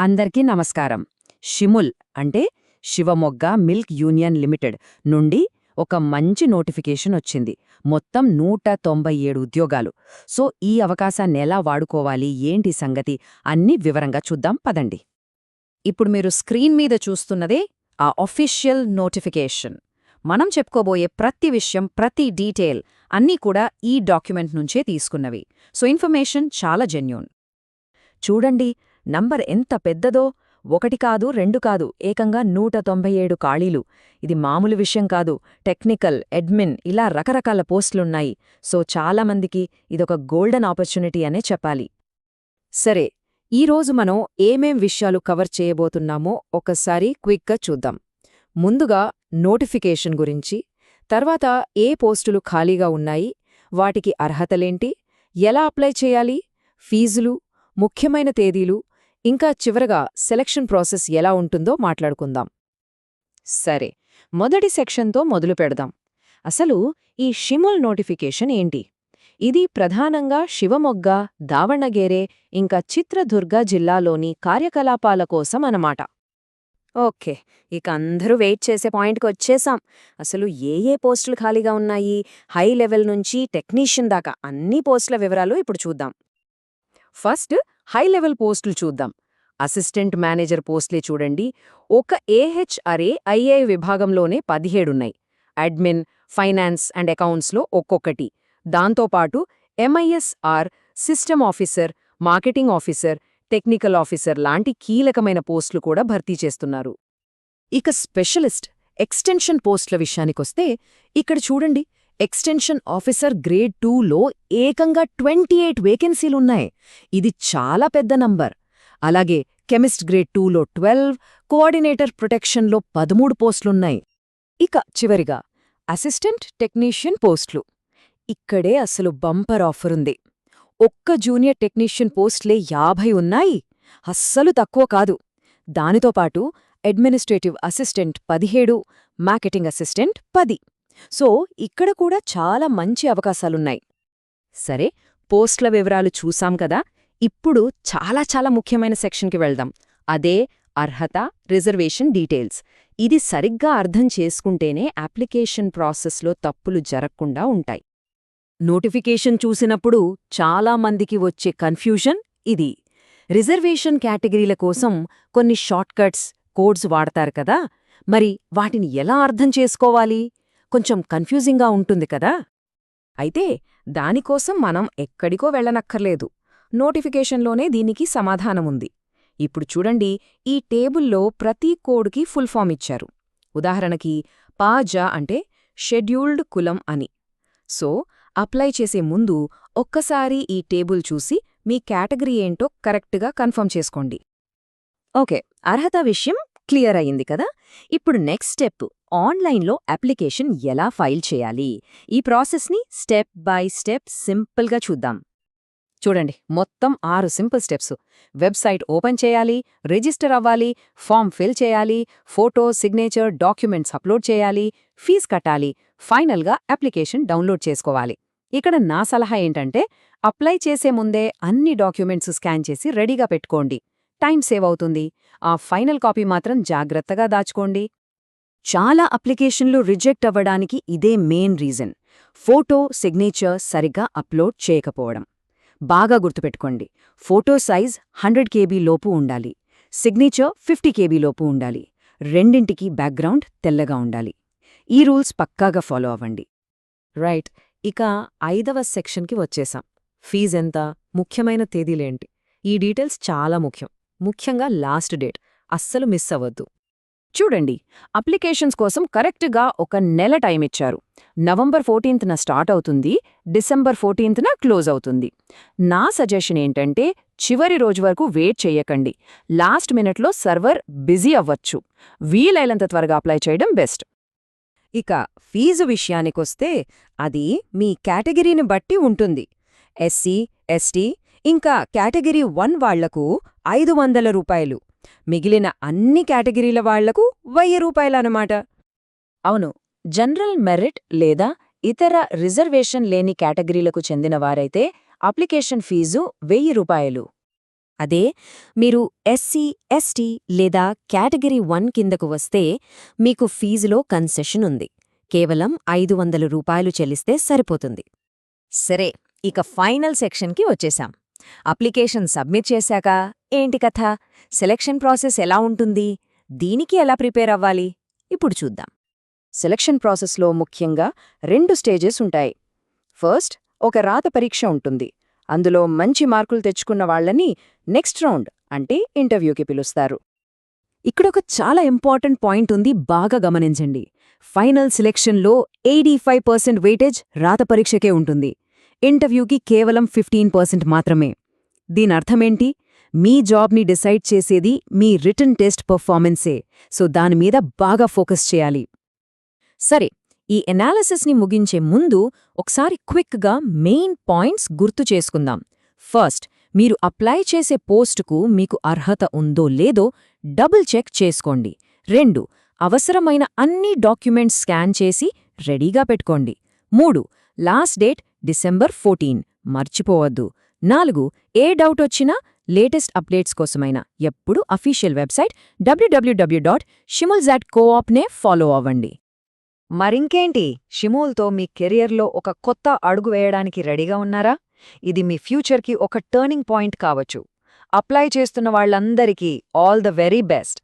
అందరికీ నమస్కారం. షిముల్ అంటే శివమొగ్గ మిల్క్ యూనియన్ లిమిటెడ్ నుండి ఒక మంచి నోటిఫికేషన్ వచ్చింది. మొత్తం నూట తొంభై ఏడు ఉద్యోగాలు. సో ఈ అవకాశాన్ని ఎలా వాడుకోవాలి? ఏంటి సంగతి? అన్నీ వివరంగా చూద్దాం. పదండి. ఇప్పుడు మీరు స్క్రీన్ మీద చూస్తున్నదే ఆ ఒఫీషియల్ నోటిఫికేషన్. మనం చెప్పుకోబోయే ప్రతి విషయం ప్రతి డీటెయిల్ అన్నీ కూడా ఈ డాక్యుమెంట్ నుంచే తీసుకున్నవి. సో ఇన్ఫర్మేషన్ చాలా జెన్యూన్. చూడండి నంబర్ ఎంత పెద్దదో ఒకటి కాదు రెండు కాదు ఏకంగా నూట తొంభై ఏడు ఖాళీలు. ఇది మామూలు విషయం కాదు. టెక్నికల్ అడ్మిన్ ఇలా రకరకాల పోస్టులున్నాయి. సో చాలామందికి ఇదొక గోల్డెన్ ఆపర్చునిటీ అనే చెప్పాలి. సరే ఈరోజు మనం ఏమేం విషయాలు కవర్ చేయబోతున్నామో ఒకసారి క్విక్గా చూద్దాం. ముందుగా నోటిఫికేషన్ గురించి తర్వాత ఏ పోస్టులు ఖాళీగా ఉన్నాయి వాటికి అర్హతలేంటి ఎలా అప్లై చేయాలి ఫీజులు ముఖ్యమైన తేదీలు ఇంకా చివరగా సెలక్షన్ ప్రాసెస్ ఎలా ఉంటుందో మాట్లాడుకుందాం. సరే మొదటి సెక్షన్తో మొదలు పెడదాం. అసలు ఈ షిముల్ నోటిఫికేషన్ ఏంటి? ఇది ప్రధానంగా శివమొగ్గ దావణగేరే ఇంకా చిత్రదుర్గ జిల్లాలోని కార్యకలాపాల కోసం అన్నమాట. ఓకే ఇక అందరూ వెయిట్ చేసే పాయింట్కి వచ్చేసాం. అసలు ఏ ఏ పోస్టులు ఖాళీగా ఉన్నాయి? హై లెవెల్ నుంచి టెక్నీషియన్ దాకా అన్ని పోస్టుల వివరాలు ఇప్పుడు చూద్దాం. ఫస్ట్ హై లెవెల్ పోస్టులు చూద్దాం. అసిస్టెంట్ మేనేజర్ పోస్టులే చూడండి. ఒక ఏహెచ్ఆర్ఏ ఐఏ విభాగంలోనే పదిహేడున్నాయి. అడ్మిన్ ఫైనాన్స్ అండ్ అకౌంట్స్లో ఒక్కొక్కటి. దాంతోపాటు ఎంఐఎస్ఆర్ system officer marketing officer technical officer లాంటి కీలకమైన పోస్టులు కూడా భర్తీ చేస్తున్నారు. ఇక స్పెషలిస్ట్ ఎక్స్టెన్షన్ పోస్టుల విషయానికొస్తే ఇక్కడ చూడండి. ఎక్స్టెన్షన్ ఆఫీసర్ గ్రేడ్ టూలో ఏకంగా ట్వంటీ ఎయిట్ వేకెన్సీలున్నాయి. ఇది చాలా పెద్ద నంబర్. అలాగే కెమిస్ట్ గ్రేడ్ టూలో ట్వెల్వ్ కోఆర్డినేటర్ ప్రొటెక్షన్లో పదమూడు పోస్టులున్నాయి. ఇక చివరిగా అసిస్టెంట్ టెక్నీషియన్ పోస్టులు. ఇక్కడే అసలు బంపర్ ఆఫరుంది ఒక్క జూనియర్ టెక్నీషియన్ పోస్టులే యాభై ఉన్నాయి. అస్సలు తక్కువ కాదు. దానితో పాటు అడ్మినిస్ట్రేటివ్ అసిస్టెంట్ పదిహేడు మార్కెటింగ్ అసిస్టెంట్ పది. సో ఇక్కడ కూడా చాలా మంచి అవకాశాలున్నాయి. సరే పోస్ట్ల వివరాలు చూసాం కదా ఇప్పుడు చాలా చాలా ముఖ్యమైన సెక్షన్కి వెళ్దాం. అదే అర్హత రిజర్వేషన్ డీటెయిల్స్. ఇది సరిగ్గా అర్థం చేసుకుంటేనే అప్లికేషన్ ప్రాసెస్లో తప్పులు జరగకుండా ఉంటాయి. నోటిఫికేషన్ చూసినప్పుడు చాలా మందికి వచ్చే కన్ఫ్యూషన్ ఇది. రిజర్వేషన్ కేటగిరీల కోసం కొన్ని షార్ట్కట్స్ కోడ్స్ వాడతారు కదా మరి వాటిని ఎలా అర్థం చేసుకోవాలి? కొంచెం కన్ఫ్యూజింగ్గా ఉంటుంది కదా? అయితే దానికోసం మనం ఎక్కడికో వెళ్ళనక్కర్లేదు. నోటిఫికేషన్లోనే దీనికి సమాధానముంది. ఇప్పుడు చూడండి ఈ టేబుల్లో ప్రతి కోడ్కి ఫుల్ ఫామ్ ఇచ్చారు. ఉదాహరణకి పాజా అంటే షెడ్యూల్డ్ కులం అని. సో అప్లై చేసే ముందు ఒక్కసారి ఈ టేబుల్ చూసి మీ కేటగిరీ ఏంటో కరెక్ట్గా కన్ఫర్మ్ చేసుకోండి. ఓకే అర్హత విషయం క్లియర్ అయింది కదా? ఇప్పుడు నెక్స్ట్ స్టెప్ ఆన్లైన్లో అప్లికేషన్ ఎలా ఫైల్ చేయాలి? ఈ ప్రాసెస్ని స్టెప్ బై స్టెప్ సింపుల్గా చూద్దాం. చూడండి మొత్తం ఆరు సింపుల్ స్టెప్స్. వెబ్సైట్ ఓపెన్ చేయాలి రిజిస్టర్ అవ్వాలి ఫామ్ ఫిల్ చేయాలి ఫోటో సిగ్నేచర్ డాక్యుమెంట్స్ అప్లోడ్ చేయాలి ఫీజ్ కట్టాలి ఫైనల్గా అప్లికేషన్ డౌన్లోడ్ చేసుకోవాలి. ఇక్కడ నా సలహా ఏంటంటే అప్లై చేసే ముందే అన్ని డాక్యుమెంట్స్ స్కాన్ చేసి రెడీగా పెట్టుకోండి. టైం సేవ్ అవుతుంది. ఆ ఫైనల్ కాపీ మాత్రం జాగ్రత్తగా దాచుకోండి. చాలా అప్లికేషన్లు రిజెక్ట్ అవ్వడానికి ఇదే మెయిన్ రీజన్. ఫోటో సిగ్నేచర్ సరిగ్గా అప్లోడ్ చేయకపోవడం. బాగా గుర్తుపెట్టుకోండి. ఫోటో సైజ్ హండ్రెడ్ కేబీ లోపు ఉండాలి. సిగ్నేచర్ ఫిఫ్టీ కేబీ లోపు ఉండాలి. రెండింటికి బ్యాక్గ్రౌండ్ తెల్లగా ఉండాలి. ఈ రూల్స్ పక్కాగా ఫాలో అవ్వండి. రైట్. ఇక ఐదవ సెక్షన్కి వచ్చేసాం. ఫీజెంత ముఖ్యమైన తేదీలేంటి? ఈ డీటెయిల్స్ చాలా ముఖ్యం. ముఖ్యంగా లాస్ట్ డేట్. అస్సలు మిస్ అవ్వద్దు. చూడండి అప్లికేషన్స్ కోసం కరెక్ట్గా ఒక నెల టైం ఇచ్చారు. నవంబర్ ఫోర్టీన్త్న స్టార్ట్ అవుతుంది డిసెంబర్ ఫోర్టీన్త్న క్లోజ్ అవుతుంది. నా సజెషన్ ఏంటంటే చివరి రోజు వరకు వెయిట్ చెయ్యకండి. లాస్ట్ మినిట్లో సర్వర్ బిజీ అవ్వచ్చు. వీలైనంత త్వరగా అప్లై చేయడం బెస్ట్. ఇక ఫీజు విషయానికొస్తే అది మీ కేటగిరీని బట్టి ఉంటుంది. ఎస్సీ ఎస్టీ ఇంకా కేటగిరీ వన్ వాళ్ళకు ఐదు వందల రూపాయలు. మిగిలిన అన్ని కేటగిరీల వాళ్ళకు వెయ్యి రూపాయలన్నమాట. అవును జనరల్ మెరిట్ లేదా ఇతర రిజర్వేషన్ లేని కేటగిరీలకు చెందినవారైతే అప్లికేషన్ ఫీజు వెయ్యి రూపాయలు. అదే మీరు ఎస్సీ ఎస్టీ లేదా కేటగిరీ వన్ కిందకు వస్తే మీకు ఫీజులో కన్సెషన్ ఉంది. కేవలం ఐదు వందల రూపాయలు చెల్లిస్తే సరిపోతుంది. సరే ఇక ఫైనల్ సెక్షన్కి వచ్చేశాం అప్లికేషన్ సబ్మిట్ చేశాక ఏంటి కథ? సెలక్షన్ ప్రాసెస్ ఎలా ఉంటుంది? దీనికి ఎలా ప్రిపేర్ అవ్వాలి? ఇప్పుడు చూద్దాం. సెలక్షన్ ప్రాసెస్లో ముఖ్యంగా రెండు స్టేజెస్ ఉంటాయి. ఫస్ట్ ఒక రాత పరీక్ష ఉంటుంది. అందులో మంచి మార్కులు తెచ్చుకున్న వాళ్ళని నెక్స్ట్ రౌండ్ అంటే ఇంటర్వ్యూకి పిలుస్తారు. ఇక్కడొక చాలా ఇంపార్టెంట్ పాయింట్ ఉంది బాగా గమనించండి. ఫైనల్ సెలెక్షన్లో ఎయిటీ ఫైవ్ పర్సెంట్ వెయిటేజ్ రాత పరీక్షకే ఉంటుంది. ఇంటర్వ్యూకి కేవలం ఫిఫ్టీన్ పర్సెంట్ మాత్రమే. దీనర్థమేంటి మీ జాబ్ని డిసైడ్ చేసేది మీ రిటర్న్ టెస్ట్ పర్ఫార్మెన్సే. సో దానిమీద బాగా ఫోకస్ చేయాలి. సరే ఈ ఎనాలిసిస్ని ముగించే ముందు ఒకసారి క్విక్గా మెయిన్ పాయింట్స్ గుర్తు చేసుకుందాం. ఫస్ట్ మీరు అప్లై చేసే పోస్టుకు మీకు అర్హత ఉందో లేదో డబుల్ చెక్ చేసుకోండి. రెండు అవసరమైన అన్ని డాక్యుమెంట్స్ స్కాన్ చేసి రెడీగా పెట్టుకోండి. మూడు లాస్ట్ డేట్ డిసెంబర్ ఫోర్టీన్. మర్చిపోవద్దు. నాలుగు ఏ డౌట్ వచ్చినా లేటెస్ట్ అప్డేట్స్ కోసమైనా ఎప్పుడు అఫీషియల్ వెబ్సైట్ డబ్ల్యూడబ్ల్యూడబ్ల్యూ డాట్ షిముల్జాట్ కోఆప్నే ఫాలో అవ్వండి. మరింకేంటి? షిమూల్తో మీ కెరియర్లో ఒక కొత్త అడుగు వేయడానికి రెడీగా ఉన్నారా? ఇది మీ ఫ్యూచర్కి ఒక టర్నింగ్ పాయింట్ కావచ్చు. అప్లై చేస్తున్న వాళ్ళందరికీ ఆల్ ద వెరీ బెస్ట్.